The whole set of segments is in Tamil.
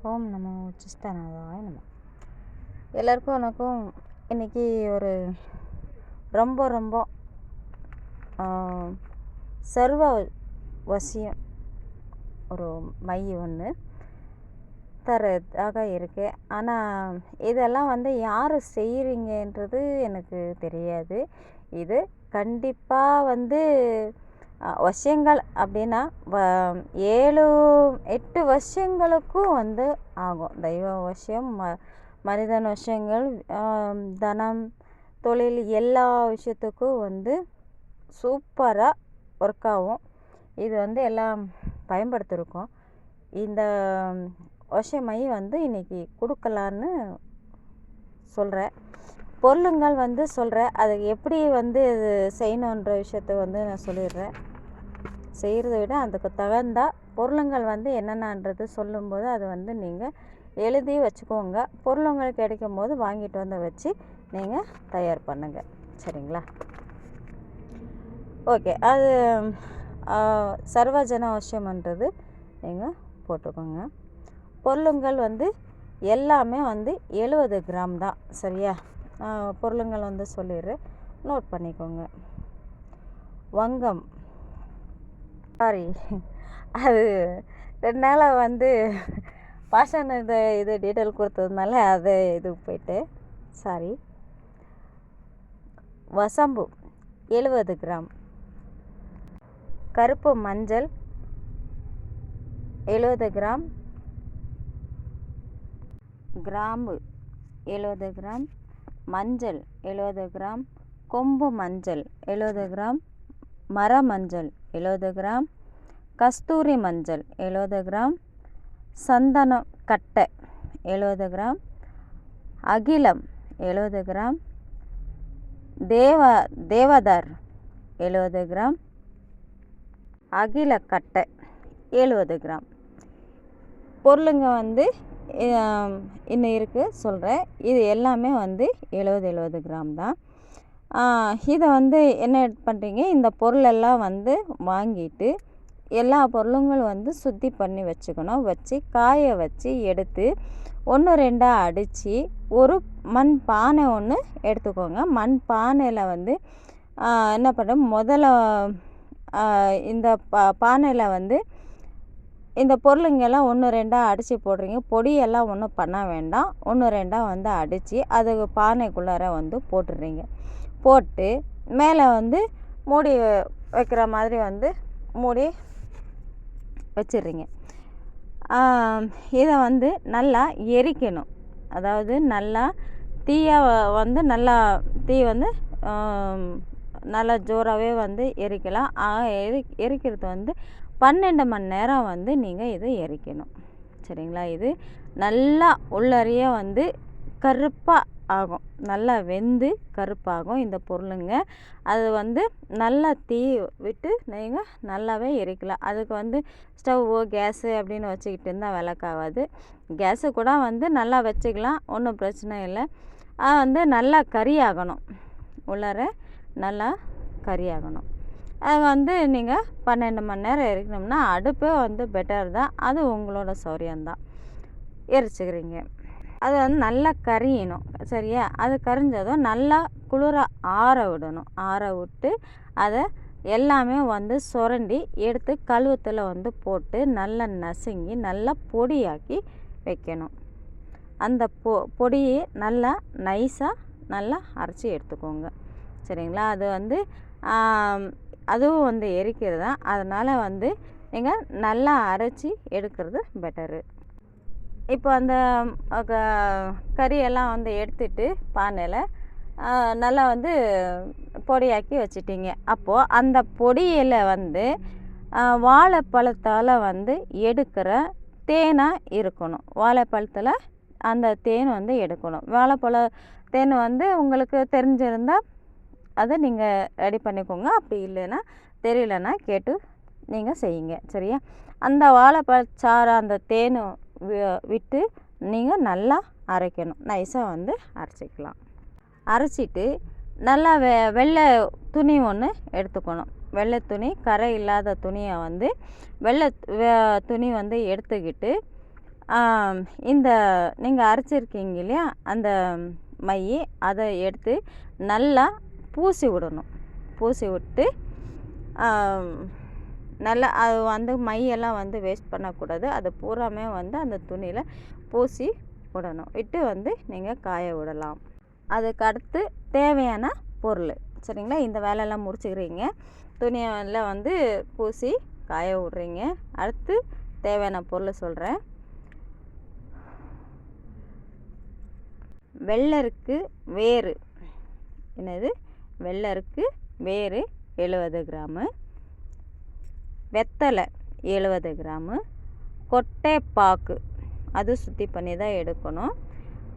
ஓம் நமோ சிஸ்தநாதாய நம எல்லாருக்கும் வணக்கம் இன்றைக்கி ஒரு ரொம்ப ரொம்ப சர்வ வசியம் ஒரு மை ஒன்று தரதாக இருக்கு. ஆனால் இதெல்லாம் வந்து யார் செய்கிறீங்கன்றது எனக்கு தெரியாது. இது கண்டிப்பாக வந்து வருஷங்கள் அப்படின்னா வ- ஏழு எட்டு வருஷங்களுக்கும் வந்து ஆகும். தெய்வ வசியம் ம மனிதன் வருஷங்கள் தனம் தொழில் எல்லா விஷயத்துக்கும் வந்து சூப்பராக ஒர்க் ஆகும். இது வந்து எல்லாம் பயன்படுத்திருக்கோம். இந்த வருஷமை வந்து இன்றைக்கி கொடுக்கலான்னு சொல்கிறேன் பொருளுங்கள் வந்து சொல்கிறேன் அது எப்படி வந்து இது செய்யணுன்ற விஷயத்த வந்து நான் சொல்லிடுறேன். செய்கிறத விட அதுக்கு தகுந்த பொருளுங்கள் வந்து என்னென்னன்றது சொல்லும்போது அது வந்து நீங்கள் எழுதி வச்சுக்கோங்க. பொருளுங்கள் கிடைக்கும் போது வாங்கிட்டு வந்து வச்சு நீங்கள் தயார் பண்ணுங்கள் சரிங்களா? ஓகே. அது சர்வஜன அவசியம்ன்றது நீங்கள் போட்டுக்கோங்க. பொருளுங்கள் வந்து எல்லாமே வந்து எழுபது கிராம் தான். சரியா? பொருளுங்கள் வந்து சொல்லிடுறேன். நோட் பண்ணிக்கோங்க. வங்கம். சாரி அது ரெண்டு நாளாக வந்து பாஷன் இது இது டீட்டெயில் கொடுத்ததுனால அது இது போயிட்டு. சாரி வசம்பு எழுபது கிராம். கருப்பு மஞ்சள் எழுபது கிராம். கிராம்பு எழுபது கிராம். மஞ்சள் எழுபது கிராம். கொம்பு மஞ்சள் எழுபது கிராம். மர மஞ்சள் எழுபது கிராம். கஸ்தூரி மஞ்சள் எழுபது கிராம். சந்தனம் கட்டை எழுபது கிராம். அகிலம் எழுபது கிராம். தேவ தேவதார் எழுபது கிராம். அகிலக்கட்டை எழுபது கிராம். பொருளுங்க வந்து இன்னும் இருக்குது சொல்கிறேன் இது எல்லாமே வந்து எழுபது எழுபது கிராம் தான். இதை வந்து என்ன பண்ணுறீங்க இந்த பொருளெல்லாம் வந்து வாங்கிட்டு எல்லா பொருளுங்களும் வந்து சுத்தி பண்ணி வச்சுக்கணும். வச்சு காய வச்சு எடுத்து ஒன்று ரெண்டாக அடித்து ஒரு மண் பானை ஒன்று எடுத்துக்கோங்க. மண் பானையில் வந்து என்ன பண்ண முதல்ல இந்த பா பானையில் வந்து இந்த பொருளுங்கெல்லாம் ஒன்று ரெண்டாக அடித்து போடுறீங்க. பொடியெல்லாம் ஒன்றும் பண்ண வேண்டாம். ஒன்று ரெண்டாக வந்து அடித்து அது பானைக்குள்ளார வந்து போட்டுடுறீங்க போட்டு மேலே வந்து மூடி வைக்கிற மாதிரி வந்து மூடி வச்சிடுறீங்க. இதை வந்து நல்லா எரிக்கணும். அதாவது நல்லா தீயை வந்து நல்லா தீ வந்து நல்லா ஜோராகவே வந்து எரிக்கலாம். எரி எரிக்கிறது வந்து பன்னெண்டு மணி நேரம் வந்து நீங்கள் இதை எரிக்கணும். சரிங்களா? இது நல்லா உள்ளறிய வந்து கருப்பாக ஆகும். நல்லா வெந்து கருப்பாகும் இந்த பொருளுங்க. அது வந்து நல்லா தீ விட்டு நீங்கள் நல்லாவே எரிக்கலாம். அதுக்கு வந்து ஸ்டவ்வோ கேஸு அப்படின்னு வச்சுக்கிட்டு இருந்தால் விளக்காகாது. கேஸு கூட வந்து நல்லா வச்சுக்கலாம். ஒன்றும் பிரச்சனை இல்லை. அது வந்து நல்லா கறியாகணும் உள்ளார நல்லா கறியாகணும் அது வந்து நீங்கள் பன்னெண்டு மணி நேரம் எரிக்கணும்னா அடுப்பே வந்து பெட்டர் தான். அது உங்களோட சௌரியம்தான் எரிச்சுக்கிறீங்க. அது வந்து நல்லா கரியணும் சரியா? அது கரிஞ்சதும் நல்லா குளிர ஆற விடணும். ஆற விட்டு அதை எல்லாமே வந்து சுரண்டி எடுத்து கழுவத்தில் வந்து போட்டு நல்லா நசுங்கி நல்லா பொடியாக்கி வைக்கணும். அந்த பொ பொடியை நல்லா நைஸாக நல்லா அரைச்சி எடுத்துக்கோங்க. சரிங்களா? அது வந்து அதுவும் வந்து எரிக்கிறது தான் அதனால் வந்து நீங்கள் நல்லா அரைச்சி எடுக்கிறது பெட்டரு இப்போ அந்த கறியெல்லாம் வந்து எடுத்துட்டு பானையில் நல்லா வந்து பொடியாக்கி வச்சுட்டிங்க. அப்போது அந்த பொடியில் வந்து வாழைப்பழத்தால் வந்து எடுக்கிற தேனாக இருக்கணும். வாழைப்பழத்தில் அந்த தேன் வந்து எடுக்கணும். வாழைப்பழ தேன் வந்து உங்களுக்கு தெரிஞ்சிருந்தால் அதை நீங்கள் ரெடி பண்ணிக்கோங்க. அப்படி இல்லைன்னா தெரியலன்னா கேட்டு நீங்கள் செய்யுங்க. சரியா? அந்த வாழைப்பழச்சாறு அந்த தேன் விட்டு நீங்கள் நல்லா அரைக்கணும். நைஸாக வந்து அரைச்சிக்கலாம். அரைச்சிட்டு நல்லா வெ வெள்ளை துணி ஒன்று எடுத்துக்கணும். வெள்ளை துணி கரை இல்லாத துணியை வந்து வெள்ளை வெ- துணி வந்து எடுத்துக்கிட்டு இந்த நீங்கள் அரைச்சிருக்கீங்க இல்லையா? அந்த மை அதை எடுத்து நல்லா பூசி விடணும். பூசி விட்டு நல்லா அது வந்து மையெல்லாம் வந்து வேஸ்ட் பண்ணக்கூடாது. அது பூராமே வந்து அந்த துணியில் பூசி விடணும். விட்டு வந்து நீங்கள் காய விடலாம். அதுக்கு அடுத்து தேவையான பொருள். சரிங்களா? இந்த வேலையெல்லாம் முடிச்சுக்கிறீங்க. துணியில் வந்து பூசி காய விட்றீங்க. அடுத்து தேவையான பொருள் சொல்கிறேன் வெள்ளருக்கு வேறு. என்னது? வெள்ளருக்கு வேறு எழுபது கிராமு. வெத்தலை எழுபது கிராமு. கொட்டைப்பாக்கு அது சுத்தி பண்ணி தான் எடுக்கணும்.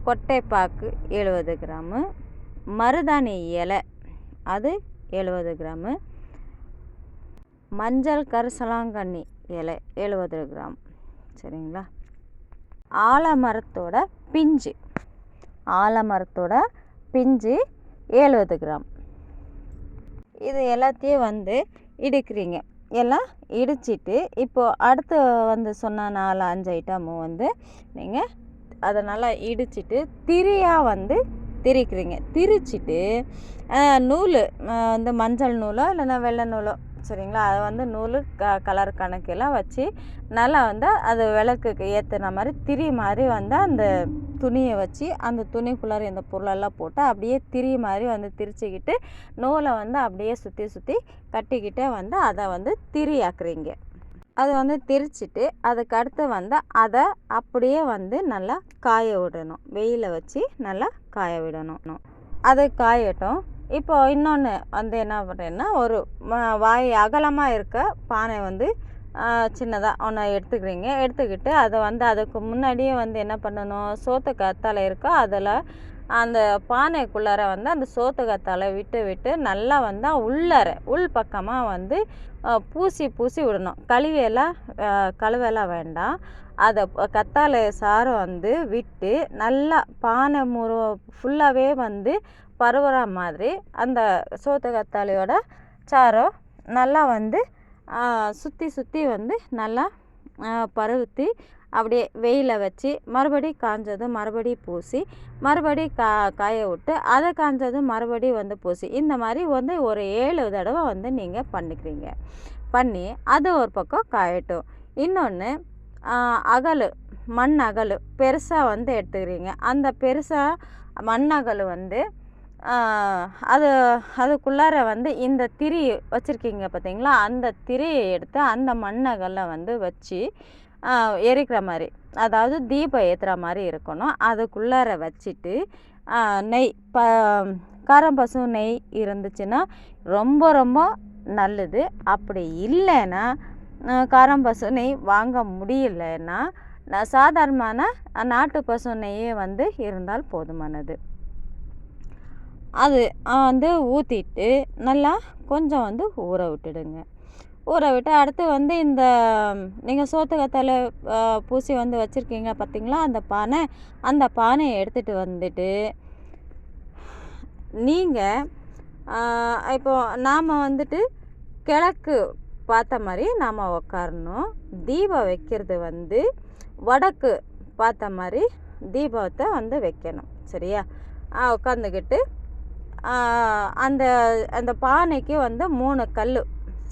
கொட்டைப்பாக்கு எழுபது கிராமு. மருதாணி இலை அது எழுபது கிராமு. மஞ்சள் கரிசலாங்கண்ணி இலை எழுபது கிராம். சரிங்களா? ஆலமரத்தோட பிஞ்சு ஆலமரத்தோட பிஞ்சு எழுபது கிராம். இது எல்லாத்தையும் வந்து இடிக்கிறீங்க. எல்லாம் இடிச்சிட்டு இப்போது அடுத்து வந்து சொன்ன நாலு அஞ்சு ஐட்டமும் வந்து நீங்கள் அதை நல்லா இடிச்சிட்டு திரியாக வந்து திரிக்கிறீங்க. திரிச்சிட்டு நூல் வந்து மஞ்சள் நூலோ இல்லைன்னா வெள்ளை நூலோ சரிங்களா? அதை வந்து நூல் க கலர் கணக்கெல்லாம் வச்சு நல்லா வந்து அது விளக்குக்கு ஏற்றுன மாதிரி திரி மாதிரி வந்து அந்த துணியை வச்சு அந்த துணிக்குள்ளார இந்த பொருளெல்லாம் போட்டு அப்படியே திரி மாதிரி வந்து திரிச்சிக்கிட்டு நூலை வந்து அப்படியே சுற்றி சுற்றி கட்டிக்கிட்டே வந்து அதை வந்து திரி ஆக்குறீங்க அதை வந்து திரிச்சிட்டு அதுக்கு அடுத்து வந்து அதை அப்படியே வந்து நல்லா காய விடணும். வெயிலில் வச்சு நல்லா காய விடணும். அது காயட்டும். இப்போ இன்னொன்று வந்து என்ன பண்ணுறேன்னா ஒரு வாய் அகலமாக இருக்க பானை வந்து சின்னதாக ஒன்று எடுத்துக்கிறீங்க. எடுத்துக்கிட்டு அதை வந்து அதுக்கு முன்னாடியே வந்து என்ன பண்ணணும்? சோத்து கத்தால இருக்கோ? அதில் அந்த பானைக்குள்ளார வந்து அந்த சோத்து கத்தால விட்டு விட்டு நல்லா வந்து உள்ளார உள் பக்கமாக வந்து பூசி பூசி விடணும். கழுவியெல்லாம் கழுவெல்லாம் வேண்டாம். அதை கத்தாழை சாரம் வந்து விட்டு நல்லா பானை முரு ஃபுல்லாகவே வந்து பருவற மாதிரி அந்த சோத்து கத்தாழையோட சாரம் நல்லா வந்து சுற்றி சுற்றி வந்து நல்லா பருத்தி அப்படியே வெயிலில் வச்சு மறுபடி காஞ்சதும் மறுபடி பூசி மறுபடி கா காய விட்டு அதை காஞ்சதும் மறுபடி வந்து பூசி இந்த மாதிரி வந்து ஒரு ஏழு தடவை வந்து நீங்கள் பண்ணிக்கிறீங்க. பண்ணி அது ஒரு பக்கம் காயட்டும். இன்னொன்று அகல் மண் அகல் பெருசாக வந்து எடுத்துக்கிறீங்க. அந்த பெருசாக மண் அகல் வந்து அது அதுக்குள்ளார வந்து இந்த திரி வச்சுருக்கீங்க பார்த்தீங்களா அந்த திரியை எடுத்து அந்த மண்ணகல்ல வந்து வச்சு எரிக்கிற மாதிரி அதாவது தீபம் ஏற்றுற மாதிரி இருக்கணும். அதுக்குள்ளார வச்சுட்டு நெய் ப காரம்பசு நெய் இருந்துச்சுன்னா ரொம்ப ரொம்ப நல்லது. அப்படி இல்லைன்னா காரம் பசு நெய் வாங்க முடியலன்னா சாதாரணமான நாட்டு பசு நெய்யே வந்து இருந்தால் போதுமானது. அது வந்து ஊற்றிட்டு நல்லா கொஞ்சம் வந்து ஊற விட்டுடுங்க. ஊற விட்டு அடுத்து வந்து இந்த நீங்கள் சோத்துக்கத்தில் பூசி வந்து வச்சுருக்கீங்க பார்த்தீங்களா அந்த பானை அந்த பானையை எடுத்துகிட்டு வந்துட்டு நீங்கள் இப்போது நாம் வந்துட்டு கிழக்கு பார்த்த மாதிரி நாம் உக்காரணும். தீபம் வைக்கிறது வந்து வடக்கு பார்த்த மாதிரி தீபத்தை வந்து வைக்கணும். சரியா? உட்காந்துக்கிட்டு அந்த அந்த பானைக்கு வந்து மூணு கல்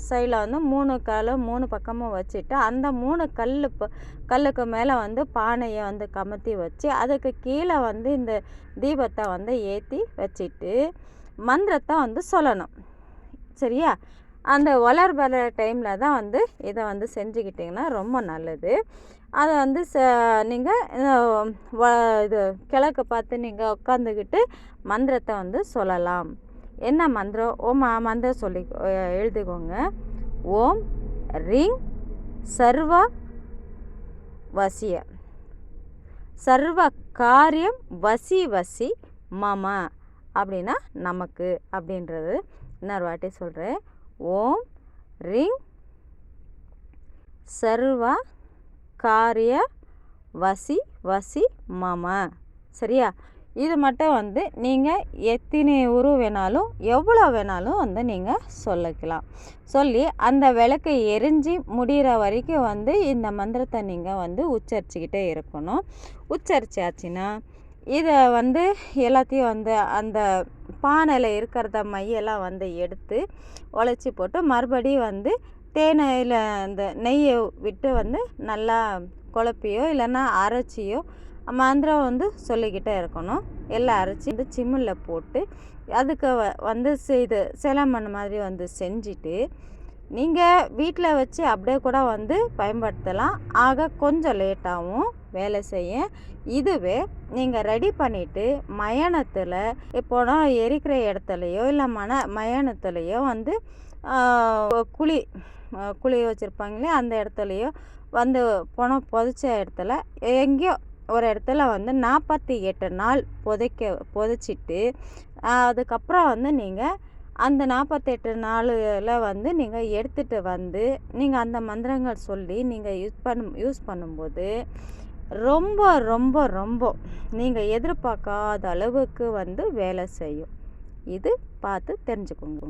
சைடில் வந்து மூணு கல் மூணு பக்கமும் வச்சுட்டு அந்த மூணு கல் கல்லுக்கு மேலே வந்து பானையை வந்து கமத்தி வச்சு அதுக்கு கீழே வந்து இந்த தீபத்தை வந்து ஏற்றி வச்சுட்டு மந்திரத்தை வந்து சொல்லணும். சரியா? அந்த வளர் வர டைமில் தான் வந்து இதை வந்து செஞ்சுக்கிட்டிங்கன்னா ரொம்ப நல்லது. அதை வந்து ச நீங்கள் இது கிழக்கு பார்த்து நீங்கள் உட்காந்துக்கிட்டு மந்திரத்தை வந்து சொல்லலாம். என்ன மந்திரம்? ஓம் மந்திரம் சொல்லி எழுதிக்கோங்க. ஓம் ரிங் சர்வ வசிய. சர்வ காரியம் வசி வசி மம அப்படின்னா நமக்கு அப்படின்றது. இன்னொரு வாட்டி சொல்கிறேன் ஓம் ரிங் சர்வ காரிய வசி வசி மம. சரியா? இது மட்டும் வந்து நீங்கள் எத்தனை உரு வேணாலும் எவ்வளோ வேணாலும் வந்து நீங்கள் சொல்லிக்கலாம். சொல்லி அந்த விளக்கு எரிஞ்சு முடிகிற வரைக்கும் வந்து இந்த மந்திரத்தை நீங்கள் வந்து உச்சரிச்சுக்கிட்டே இருக்கணும். உச்சரிச்சாச்சுன்னா இதை வந்து எல்லாத்தையும் வந்து அந்த பானையில் இருக்கிறத மையெல்லாம் வந்து எடுத்து உழைச்சி போட்டு மறுபடியும் வந்து தேனையில் அந்த நெய்யை விட்டு வந்து நல்லா குழப்பியோ இல்லைன்னா அரைச்சியோ மந்திரம் வந்து சொல்லிக்கிட்டே இருக்கணும். எல்லாம் அரைச்சி வந்து சிம்மில் போட்டு அதுக்கு வ வந்து செய்து சிலமண் மாதிரி வந்து செஞ்சுட்டு நீங்கள் வீட்டில் வச்சு அப்படியே கூட வந்து பயன்படுத்தலாம். ஆக கொஞ்சம் லேட்டாகவும் வேலை செய்ய. இதுவே நீங்கள் ரெடி பண்ணிவிட்டு மயானத்தில் இப்போனா எரிக்கிற இடத்துலையோ இல்லை மன மயானத்துலேயோ வந்து குழி குழி வச்சுருப்பாங்களே அந்த இடத்துலையோ வந்து பணம் புதைச்ச இடத்துல எங்கேயோ ஒரு இடத்துல வந்து நாற்பத்தி எட்டு நாள் புதைக்க புதைச்சிட்டு அதுக்கப்புறம் வந்து நீங்கள் அந்த நாற்பத்தெட்டு நாளில் வந்து நீங்கள் எடுத்துகிட்டு வந்து நீங்கள் அந்த மந்திரங்கள் சொல்லி நீங்கள் யூஸ் பண்ணும் யூஸ் பண்ணும்போது ரொம்ப ரொம்ப ரொம்ப நீங்கள் எதிர்பார்க்காத அளவுக்கு வந்து வேலை செய்யும். இது பார்த்து தெரிஞ்சுக்கோங்க.